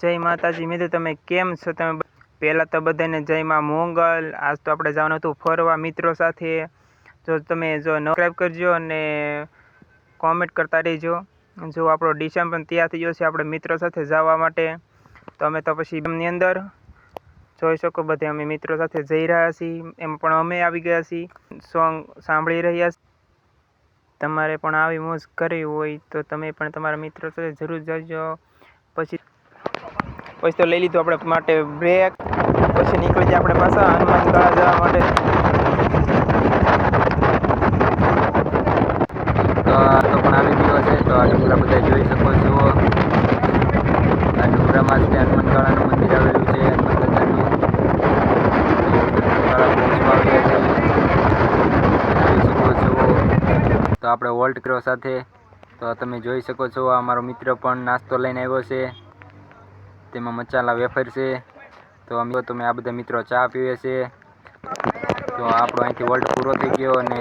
જય માતાજી, મિત્રો તમે કેમ છો? તમે પહેલાં તો બધાને જય માં મોંગલ. આજ તો આપણે જવાનું હતું ફરવા મિત્રો સાથે. જો તમે જો સબસ્ક્રાઈબ કરજો અને કોમેન્ટ કરતા રહેજો. જો આપણો ડિસેમ્બર પણ તૈયાર થઈ ગયો છે આપણે મિત્રો સાથે જવા માટે. તો અમે તો પછી એમની અંદર જોઈ શકો બધે અમે મિત્રો સાથે જઈ રહ્યા છીએ. એમ પણ અમે આવી ગયા છીએ. સોંગ સાંભળી રહ્યા તમારે પણ આવી મોજ કરવી હોય તો તમે પણ તમારા મિત્રો સાથે જરૂર જજો. પછી પછી તો લઈ લીધું આપણે માટે બ્રેક પછી નીકળી જાય આપણે પાછા હનુમાન ગાળા જવા માટે. તો તો પણ આવી ગયો છે. તો આ ડુંગરા બધા જોઈ શકો છો. આ ડુંગરામાં જ હનુમાન હનુમાનગાળાનું મંદિર આવેલું છે. હનુમાન દાદાનું તો આપણે વોલ્ટ ક્રો સાથે. તો તમે જોઈ શકો છો, આ મારો મિત્ર પણ નાસ્તો લઈને આવ્યો છે. તેમાં મચાલા વેફર છે. તો અમે તમે આ બધા મિત્રો ચા પીવે છે. તો આપણો અહીંથી વોલ્ટ પૂરો થઈ ગયો અને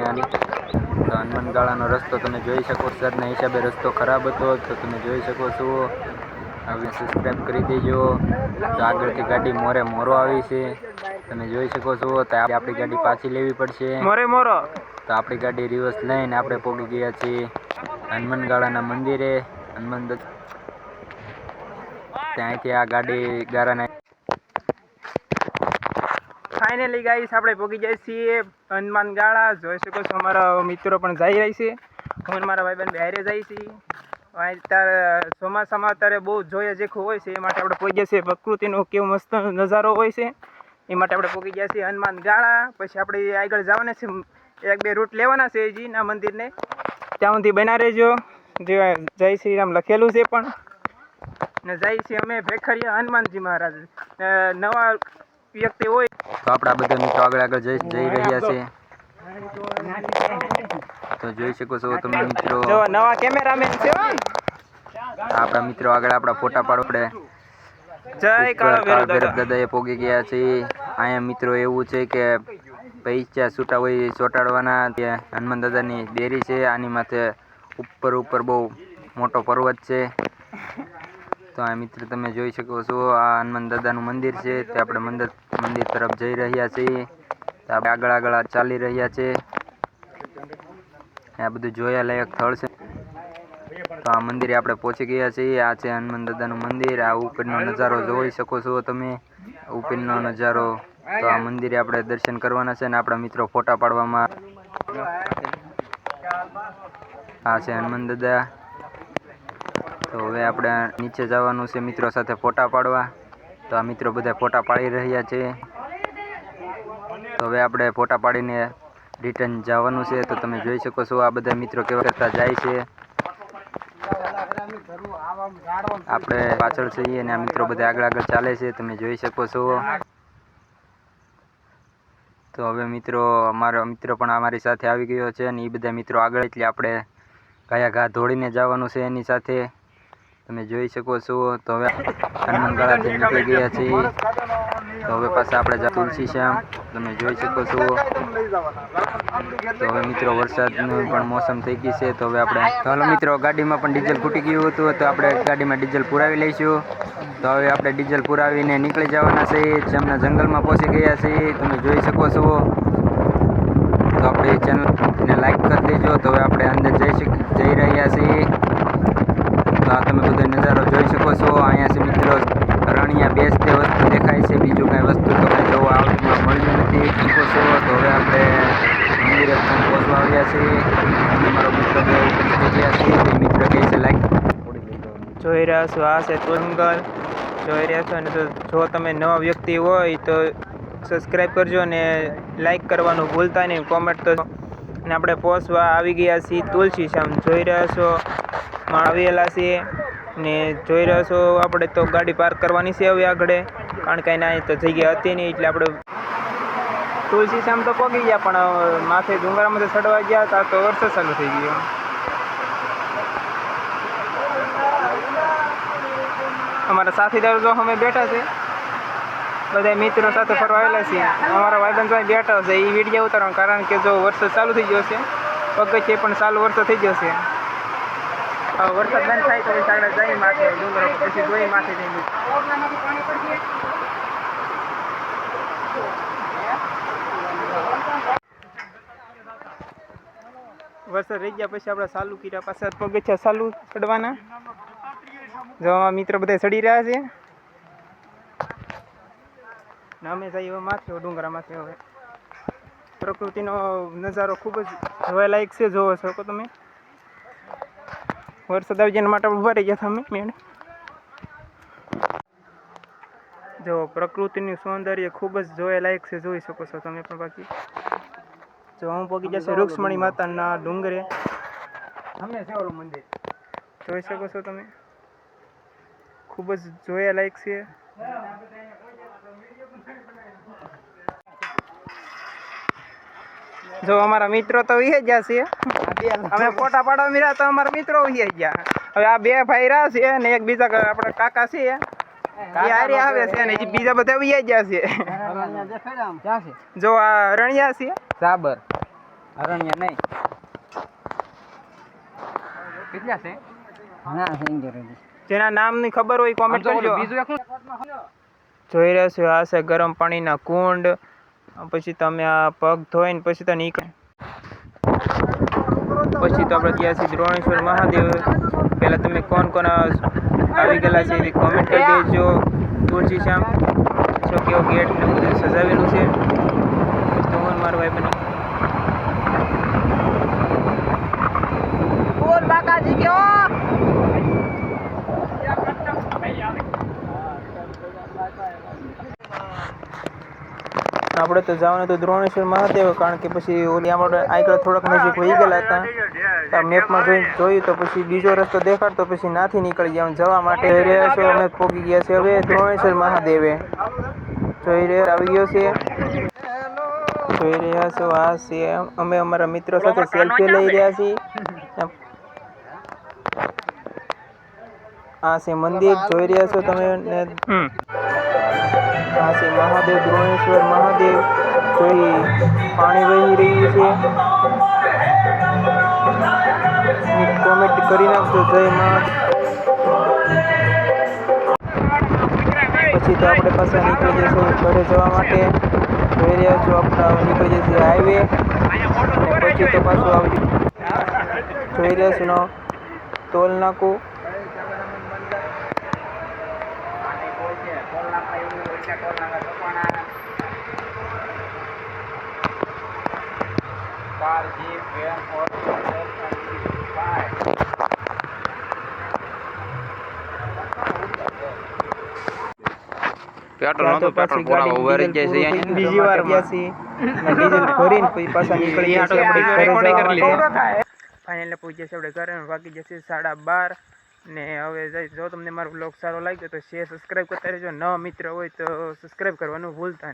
હનુમાનગાળાનો રસ્તો તમે જોઈ શકો સરના હિસાબે રસ્તો ખરાબ હતો તો તમે જોઈ શકો છો. હવે સબસ્ક્રાઈબ કરી દેજો. તો આગળથી ગાડી મોરે મોરો આવી છે. તમે જોઈ શકો છો. તો આપણી ગાડી પાછી લેવી પડશે. મોરે મોરો. તો આપણી ગાડી રિવર્સ લઈને આપણે પહોંચી ગયા છીએ. હનુમાનગાળાના મંદિરે. હનુમાન ત્યાંથી આ ગાડી ગારાને ફાઇનલી ગાઈસ આપણે પહોંચી જાય છીએ હનુમાન ગાળા. જોઈ શકો છો, અમારા મિત્રો પણ જઈ રહી છે. હું મારા ભાઈબંધ બહેરે જઈ છીએ. અત્યારે ચોમાસામાં અત્યારે બહુ જોઈએ જેખું હોય છે, એ માટે આપણે પહોંચી ગયા છીએ. પ્રકૃતિનો કેવો મસ્ત નજારો હોય છે, એ માટે આપણે પહોંચી ગયા છીએ હનુમાન ગાળા. પછી આપણે આગળ જવાના છે, એક બે રૂટ લેવાના છે એજીના મંદિરને. ત્યાં સુધી બના રહેજો જય શ્રી રામ લખેલું છે પણ. ને જાય છે અમે ભેખરિયા હનુમાનજી મહારાજ. નવા વ્યક્તિ હોય. તો આપણા બધા મિત્રો આગળ આગળ જઈ જઈ રહ્યા છે. તો જોઈ શકો છો તમે મિત્રો. જો નવા કેમેરામેન છે આપણા મિત્રો આગળ આપણા ફોટા પાડો પડે જય કાળો દાદા. એ પોગી ગયા છે. અહીંયા મિત્રો એવું છે કે પૈસા છૂટા હોય ચોંટાડવાના ત્યાં હનુમાન દાદાની દેરી છે. આની માથે ઉપર ઉપર બહુ મોટો પર્વત છે. તો આ મિત્ર તમે જોઈ શકો છો, આ હનુમાન દાદાનું મંદિર છે. તે આપણે મંદિર મંદિર તરફ જઈ રહ્યા છીએ. તો આગળ આગળ ચાલી રહ્યા છે. આ બધું જોયા લાયક સ્થળ છે. તો આ મંદિરે આપણે પહોંચી ગયા છીએ. આ છે હનુમાન દાદાનું મંદિર. આ ઉપરનો નજારો જોઈ શકો છો તમે. ઉપરનો નજારો. તો આ મંદિરે આપણે દર્શન કરવાના છે અને આપણા મિત્રો ફોટા પાડવામાં. આ છે હનુમાન દાદા. તો હવે આપણે નીચે જવાનું છે મિત્રો સાથે ફોટા પાડવા. તો આ મિત્રો બધા ફોટા પાડી રહ્યા છે. તો હવે આપણે ફોટા પાડીને રિટર્ન જવાનું છે. તો તમે જોઈ શકો છો આ બધા મિત્રો કેવા કરતા જાય છે. આપણે પાછળ છીએ અને આ મિત્રો બધા આગળ આગળ ચાલે છે. તમે જોઈ શકો છો. તો હવે મિત્રો અમારો મિત્ર પણ અમારી સાથે આવી ગયો છે અને એ બધા મિત્રો આગળ એટલે આપણે કયા ઘા ધોળીને જવાનું છે એની સાથે. તમે જોઈ શકો છો. તો હવે હનુમાનગાળાથી નીકળી ગયા છીએ. તો હવે પાછા આપણે તુલસી શ્યામ, તમે જોઈ શકો છો. તો હવે મિત્રો વરસાદની પણ મોસમ થઈ ગઈ છે. તો હવે આપણે હાલો મિત્રો, ગાડીમાં પણ ડીઝલ ફૂટી ગયું હતું. તો આપણે ગાડીમાં ડીઝલ પુરાવી લઈશું. તો હવે આપણે ડીઝલ પુરાવીને નીકળી જવાના છીએ જેમના જંગલમાં પહોંચી ગયા છીએ તમે જોઈ શકો છો. તો આપણે ચેનલને લાઈક કરી દેજો. તો હવે આપણે અંદર જઈ જઈ રહ્યા છીએ તો આ તમે બધો નજારો જોઈ શકો છો અહીંયા છે મિત્રો રણિયા બેસતે વસ્તુ દેખાય છે બીજું કાંઈ વસ્તુ તો કાંઈ જોવા આવવામાં મળ્યું નથી શકો છો તો હવે આપણે મંદિરે પણ પહોંચવા આવ્યા છીએ અને મારો મિત્ર મિત્ર કહે છે લાઈક જોઈ રહ્યા છો, આ છે તુલંગલ જોઈ રહ્યા છો અને તો જો તમે નવા વ્યક્તિ હોય તો સબસ્ક્રાઈબ કરજો અને લાઈક કરવાનું ભૂલતા નહીં. કોમેન્ટ તો અને આપણે પહોંચવા આવી ગયા છીએ તુલસી શામ. જોઈ રહ્યા છો, માં આવેલા છીએ. ને જોઈ રહ્યા છો, આપણે તો ગાડી પાર્ક કરવાની છે હવે આગળ. કારણ કે એના તો જગ્યા હતી નહીં, એટલે આપણે તુલસી શ્યામ તો પગી ગયા, પણ માથે ડુંગરામાંથી ચડવા ગયા હતા તો વરસાદ ચાલુ થઈ ગયો. અમારા સાથીદારો જો અમે બેઠા છે બધા મિત્રો સાથે ફરવા આવેલા છીએ. અમારા ભાઈબંધ ભાઈ બેઠા છે એ વીડિયો ઉતારવાનું કારણ કે જો વરસાદ ચાલુ થઈ ગયો છે, પગથિયે પણ ચાલુ વરસાદ થઈ ગયો છે. વરસાદ બંધ થાય તો આગળ જઈ માથે ડુંગર પછી જોઈ માથે જઈને વરસાદ રહી ગયા પછી આપણે ચાલુ કર્યા પાછા પગથિયા ચાલુ ચડવાના. જો મિત્ર બધા ચડી રહ્યા છે. નામે જઈએ હવે માથે, હવે હવે. પ્રકૃતિનો નજારો ખૂબ જ જોવાલાયક છે, જોવો છો તમે? વરસાદ આવી જેના માટે ઊભા રહી ગયા હતા અમે મેળ જો પ્રકૃતિનું સૌંદર્ય ખૂબ જ જોવાલાયક છે, જોઈ શકો છો તમે પણ બાકી. જો હું પગી જશે રૂક્ષ્મણી માતાના ડુંગરે. સામે છે ઓલું મંદિર. જોઈ શકો છો તમે? ખૂબ જ જોવાલાયક છે. જો અમારા મિત્રો તો વિહે ગયા છે. અમે ફોટા પાડવા મીરા તો અમારા મિત્રો વિહે ગયા. હવે આ બે ભાઈ રહ્યા છે ને એક બીજા આપણા કાકા છે એ નામ આવે છે ને હજી બીજા બધા વિહે ગયા છે. જો આ રણિયા છે. સાબર. અરણ્ય નહીં. કેટલા છે? જેના નામની ખબર હોય કોમેન્ટ કરજો. બીજું એક જોઈ રહ્યા છો આ છે ગરમ પાણીના કુંડ. પછી તમે આ પગ ધોઈને પછી તો નીકળે. પછી તો આપણે ગયા છીએ દ્રોણેશ્વર મહાદેવ પહેલાં તમે કોણ કોણ આવી ગયેલા છે એવી કોમેન્ટ કરી દેજો. તુલસી શ્યામ છો કેવો ગેટ ને બધું સજાવેલું છે. તો હું મારો ભાઈ બની આપણે તો જવાનું હતું દ્રોણેશ્વર મહાદેવ કારણ કે પછી ઓલી આપણે આગળ થોડાક નજીક વહી ગયેલા હતા. તો મેપમાં જોઈ જોયું તો પછી બીજો રસ્તો દેખાડતો પછી નાથી નીકળી ગયા. જવા માટે રહ્યા છો અમે પોગી ગયા છે હવે દ્રોણેશ્વર મહાદેવે. જોઈ રહ્યા આવી ગયો છે. જોઈ રહ્યા છો. આ છે. અમે અમારા મિત્રો સાથે સેલ્ફી લઈ રહ્યા છીએ. આ છે મંદિર. જોઈ રહ્યા છો તમે આ છે મહાદેવ. દ્રોણેશ્વર મહાદેવ. જોઈ પાણી વહી રહ્યું છે. કોમેન્ટ કરી નાખજો જય મહાદેવ પછી તો આપણે પાછા નીકળી જઈશું ઘરે જવા માટે જોઈ રહ્યા છો આપણા નીકળી જઈશું હાઈવે પછી તો પાછું આવી જોઈ રહ્યા છો ટોલ નાકું પેટ્રોલ નતું પેટ્રોલ પૂરા રહી જાય છે અહીંયા. બીજી વાર ગયા અને ડીઝલ ભરીને પછી પાછા નીકળી ગયા આપણે ઘરે જવા માટે ફાઇનલ પહોંચી જશે આપણે ઘરે બાકી વાગી જશે સાડા બાર. ને હવે જો તમને મારો બ્લોગ સારો લાગ્યો તો શેર સબસ્ક્રાઈબ કરતા રહેજો. ન મિત્ર હોય તો સબસ્ક્રાઈબ કરવાનું ભૂલતા